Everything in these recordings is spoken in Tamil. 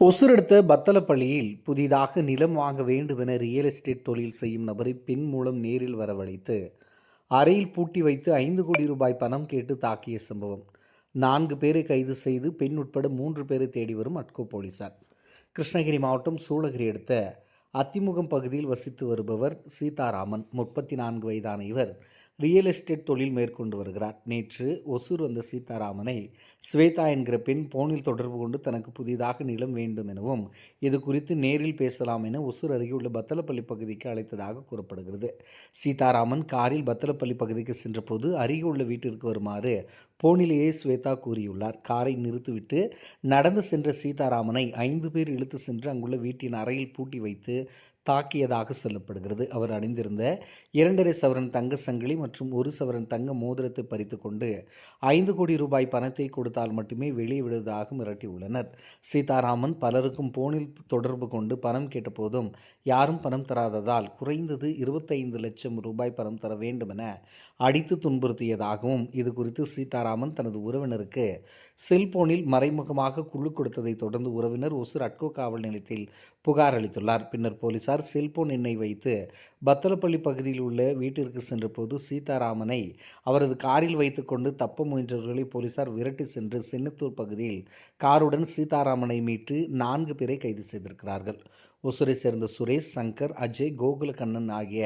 ஒசுரெடுத்த பத்தலப்பள்ளியில் புதிதாக நிலம் வாங்க வேண்டும் என ரியல் எஸ்டேட் தொழில் செய்யும் நபரை பெண் மூலம் நேரில் வரவழைத்து அறையில் பூட்டி வைத்து ஐந்து கோடி ரூபாய் பணம் கேட்டு தாக்கிய சம்பவம். நான்கு பேரை கைது செய்து பெண் உட்பட மூன்று பேரை தேடி வரும் அட்கோ போலீசார். கிருஷ்ணகிரி மாவட்டம் சூளகிரி அடுத்த அத்திமுகம் பகுதியில் வசித்து வருபவர் சீதாராமன். முப்பத்தி நான்கு வயதான இவர் ரியல் எஸ்டேட் தொழில் மேற்கொண்டு வருகிறார். நேற்று ஒசூர் வந்த சீதாராமனை ஸ்வேதா என்கிற பெண் போனில் தொடர்பு கொண்டு தனக்கு புதிதாக நிலம் வேண்டும் எனவும் இது குறித்து நேரில் பேசலாம் என ஒசூர் அருகே உள்ள பத்தலப்பள்ளி பகுதிக்கு அழைத்ததாக கூறப்படுகிறது. சீதாராமன் காரில் பத்தலப்பள்ளி பகுதிக்கு சென்றபோது அருகே உள்ள வீட்டிற்கு வருமாறு போனிலேயே ஸ்வேதா கூறியுள்ளார். காரை நிறுத்திவிட்டு நடந்து சென்ற சீதாராமனை ஐந்து பேர் இழுத்து சென்று அங்குள்ள வீட்டின் அறையில் பூட்டி வைத்து தாக்கியதாக சொல்லப்படுகிறது. அவர் அணிந்திருந்த இரண்டரை சவரன் தங்க சங்கிலி மற்றும் ஒரு சவரன் தங்க மோதிரத்தை பறித்து கொண்டு ஐந்து கோடி ரூபாய் பணத்தை கொடுத்தால் மட்டுமே வெளியே விடுவதாக மிரட்டியுள்ளனர் சீதாராமன் பலருக்கும் போனில் தொடர்பு கொண்டு பணம் கேட்டபோதும் யாரும் பணம் தராததால் குறைந்தது இருபத்தைந்து லட்சம் ரூபாய் பணம் தர வேண்டும் என அடித்து துன்புறுத்தியதாகவும் இது குறித்து சீதாராமன் தனது உறவினருக்கு செல்போனில் மறைமுகமாக குழு கொடுத்ததை தொடர்ந்து உறவினர் ஒசூர் அட்கோ காவல் நிலையத்தில் புகார் அளித்துள்ளார். பின்னர் போலீசார் செல்போன் எண்ணை வைத்து பத்தலப்பள்ளி பகுதியில் உள்ள வீட்டிற்கு சென்றபோது சீதாராமனை அவரது காரில் வைத்துக்கொண்டு தப்ப முயன்றவர்களை போலீசார் விரட்டி சென்று சென்னத்தூர் பகுதியில் காருடன் சீதாராமனை மீட்டு நான்கு பேரை கைது செய்திருக்கிறார்கள். ஒசூரை சேர்ந்த சுரேஷ் சங்கர் அஜய் கோகுலகண்ணன் ஆகிய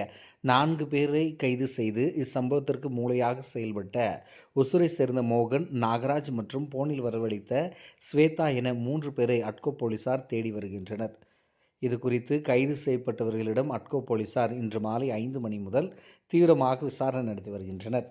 நான்கு பேரை கைது செய்து இச்சம்பவத்திற்கு மூளையாக செயல்பட்ட ஒசூரை சேர்ந்த மோகன் நாகராஜ் மற்றும் போனில் வரவழைத்த ஸ்வேதா என மூன்று பேரை அட்கோ போலீசார் தேடி வருகின்றனர். இது குறித்து கைது செய்யப்பட்டவர்களிடம் அட்கோ போலீசார் இன்று மாலை ஐந்து மணி முதல் தீவிரமாக விசாரணை நடத்தி வருகின்றனர்.